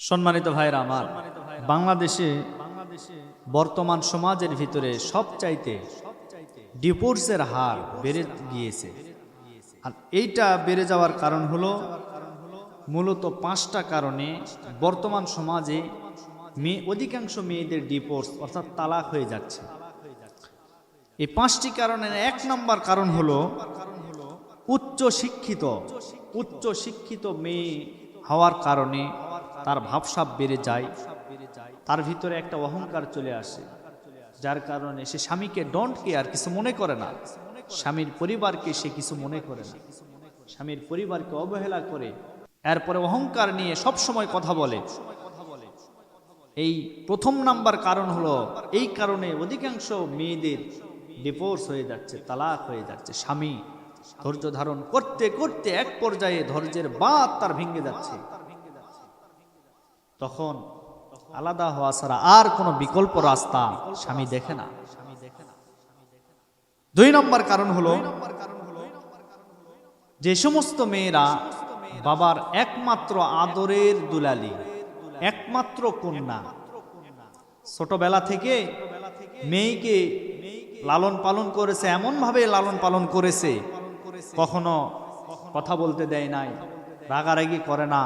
সম্মানিত ভাইরা আমার, বাংলাদেশে বর্তমান সমাজের ভিতরে সবচাইতে ডিভোর্সের হার বেড়ে গিয়েছে। আর এইটা বেড়ে যাওয়ার কারণ হলো মূলত পাঁচটা কারণে বর্তমান সমাজে মেয়ে, অধিকাংশ মেয়েদের ডিভোর্স অর্থাৎ তালাক হয়ে যাচ্ছে। এই পাঁচটি কারণের এক নম্বর কারণ হলো উচ্চ শিক্ষিত উচ্চ শিক্ষিত মেয়ে হওয়ার কারণে তার ভাবসাব বেড়ে যায়, তার ভিতরে একটা অহংকার চলে আসে, যার কারণে সে স্বামীকে ডন্ট কেয়ার কিছু মনে করে না। স্বামীর পরিবারকে সে কিছু মনে করে না। স্বামীর পরিবারকে অবহেলা করে, এরপরে অহংকার নিয়ে সব সময় কথা বলে। এই প্রথম নাম্বার কারণ হলো, এই কারণে অধিকাংশ মেয়েদের ডিভোর্স হয়ে যাচ্ছে, তালাক হয়ে যাচ্ছে। স্বামী ধৈর্য ধারণ করতে করতে এক পর্যায়ে ধৈর্যের বাদ তার ভেঙে যাচ্ছে। তখন আলাদা হওয়া ছাড়া আর কোনো বিকল্প রাস্তা স্বামী দেখে না। দুই নম্বর কারণ হলো, যে সমস্ত মেয়েরা বাবার একমাত্র আদরের দুলালি, একমাত্র কন্যা, ছোটবেলা থেকে মেয়েকে লালন পালন করেছে এমন ভাবে লালন পালন করেছে, কখনো কথা বলতে দেয় নাই, রাগারাগি করে না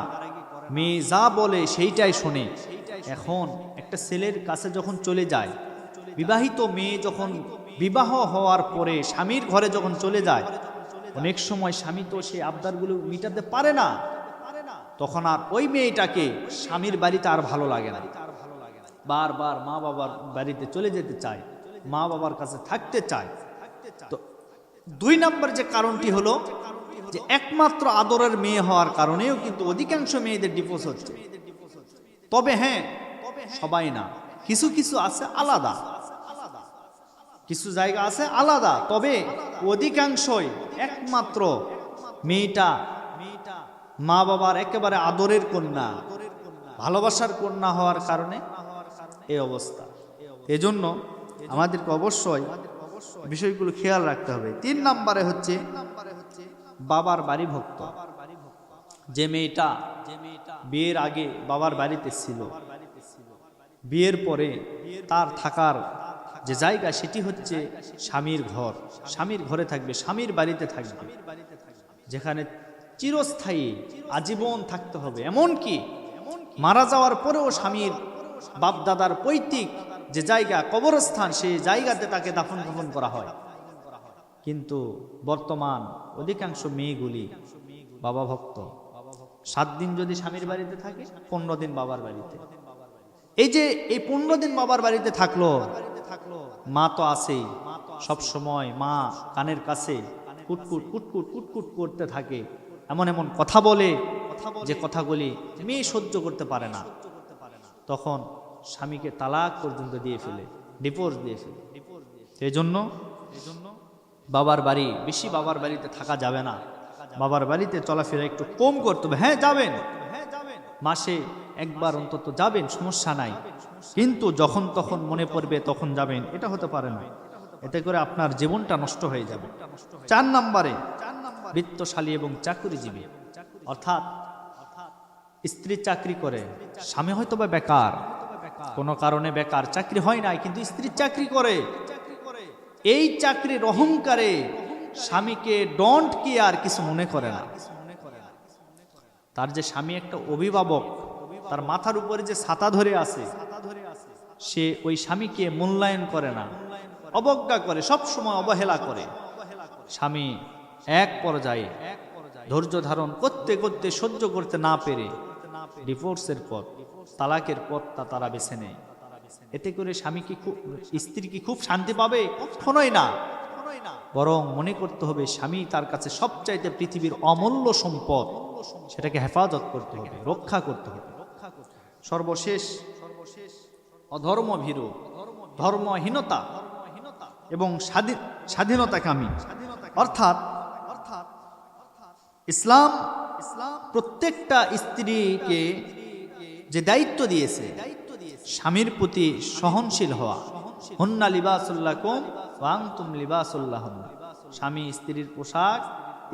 মেয়ে যা বলে সেইটাই শোনে। এখন একটা ছেলের কাছে যখন চলে যায়, বিবাহিত মেয়ে যখন বিবাহ হওয়ার পরে স্বামীর ঘরে যখন চলে যায়, অনেক সময় স্বামী তো সেই আবদারগুলো মিটাতে পারে না। তখন আর ওই মেয়েটাকে স্বামীর বাড়িতে আর ভালো লাগে না। বারবার মা বাবার বাড়িতে চলে যেতে চায়, মা বাবার কাছে থাকতে চায়। তো দুই নম্বর যে কারণটি হলো যে একমাত্র আদরের মেয়ে হওয়ার কারণেও কিন্তু অধিকাংশ মেয়েদের ডিভোর্স হচ্ছে। তবে হ্যাঁ সবাই না। কিছু কিছু আছে আলাদা। কিছু জায়গা আছে আলাদা। তবে অধিকাংশই একমাত্র মেয়েটা মা বাবার একেবারে আদরের কন্যা, ভালোবাসার কন্যা হওয়ার কারণে এই অবস্থা। এজন্য আমাদেরকে অবশ্যই বিষয়গুলো খেয়াল রাখতে হবে। তিন নম্বরে হচ্ছে বাবার বাড়ি ভক্ত। যে মেয়েটা বিয়ের আগে বাবার বাড়িতে ছিল। বিয়ের পরে তার থাকার যে জায়গা সেটি হচ্ছে স্বামীর ঘর। স্বামীর ঘরে থাকবে, স্বামীর বাড়িতে থাকবে। যেখানে চিরস্থায়ী আজীবন থাকতে হবে। এমন কি মারা যাওয়ার পরেও স্বামীর বাপদাদার পৈতৃক যে জায়গা, কবরস্থান, সেই জায়গাতে তাকে দাফন কাফন করা হয়। কিন্তু বর্তমান অধিকাংশ মেয়েগুলি বাবা ভক্ত। সাত দিন যদি স্বামীর বাড়িতে থাকে, পনেরো দিন বাবার বাড়িতে। এই যে এই পনেরো দিন বাবার বাড়িতে থাকল, মা তো আছেই। সব সময় মা কানের কাছে কুটকুট কুটকুট কুটকুট করতে থাকে। এমন এমন কথা বলে যে কথাগুলি মেয়ে সহ্য করতে পারে না। তখন স্বামীকে তালাক পর্যন্ত দিয়ে ফেলে ডিভোর্স দিয়ে ফেলে। এই জন্য বাবার বাড়ি, বেশি বাবার বাড়িতে থাকা যাবে না। বাবার বাড়িতে চলাফেরা একটু কম করতে হবে। হ্যাঁ যাবেন। মাসে একবার অন্তত যাবেন, সমস্যা নাই। কিন্তু যখন তখন মনে পড়বে, তখন যাবেন। এটা হতে পারে না। এতে করে আপনার জীবনটা নষ্ট হয়ে যাবে। চার নম্বরে, বৃত্তশালী এবং চাকরিজীবী। অর্থাৎ স্ত্রী চাকরি করে, স্বামী হয়তো বা বেকার। কোনো কারণে বেকার। চাকরি হয় নাই, কিন্তু স্ত্রী চাকরি করে। এই চাকরির অহংকারে স্বামীকে ডন্ট কি আর কিছু মনে করে না। তার যে স্বামী একটা অভিভাবক, তার মাথার উপরে যে ছাতা ধরে আছে, সে ওই স্বামীকে মূল্যায়ন করে না, অবজ্ঞা করে সব সময় অবহেলা করে। স্বামী এক পর্যায়ে ধৈর্য ধারণ করতে করতে সহ্য করতে না পেরে ডিভোর্সের পথ, তালাকের পথটা তারা বেছে নেয়। এতে করে স্বামী কি খুব স্ত্রী কি খুব শান্তি পাবে কখনোই না। বরং মনে করতে হবে স্বামী তার কাছে সবচাইতে পৃথিবীর অমূল্য সম্পদ। সেটাকে হেফাজত করতে হবে, রক্ষা করতে হবে। সর্বশেষ অধর্ম ভীরু ধর্মহীনতা এবং স্বাধীন স্বাধীনতাকামী। অর্থাৎ ইসলাম ইসলাম প্রত্যেকটা স্ত্রীকে যে দায়িত্ব দিয়েছে স্বামীর প্রতি সহনশীল হওয়া। হন্না লিবাসুল্লাহ কুম ওয়াং তুম লিবাসুল্লাহ স্বামী স্ত্রীর পোশাক,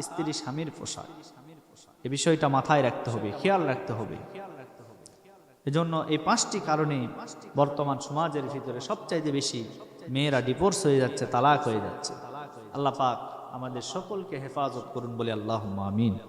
স্ত্রী স্বামীর পোশাক। এ বিষয়টা মাথায় রাখতে হবে, খেয়াল রাখতে হবে। এজন্য এই পাঁচটি কারণে বর্তমান সমাজের ভিতরে সবচাইতে বেশি মেয়েরা ডিভোর্স হয়ে যাচ্ছে, তালাক হয়ে যাচ্ছে। আল্লাহ পাক আমাদের সকলকে হেফাজত করুন বলে আল্লাহ আমিন।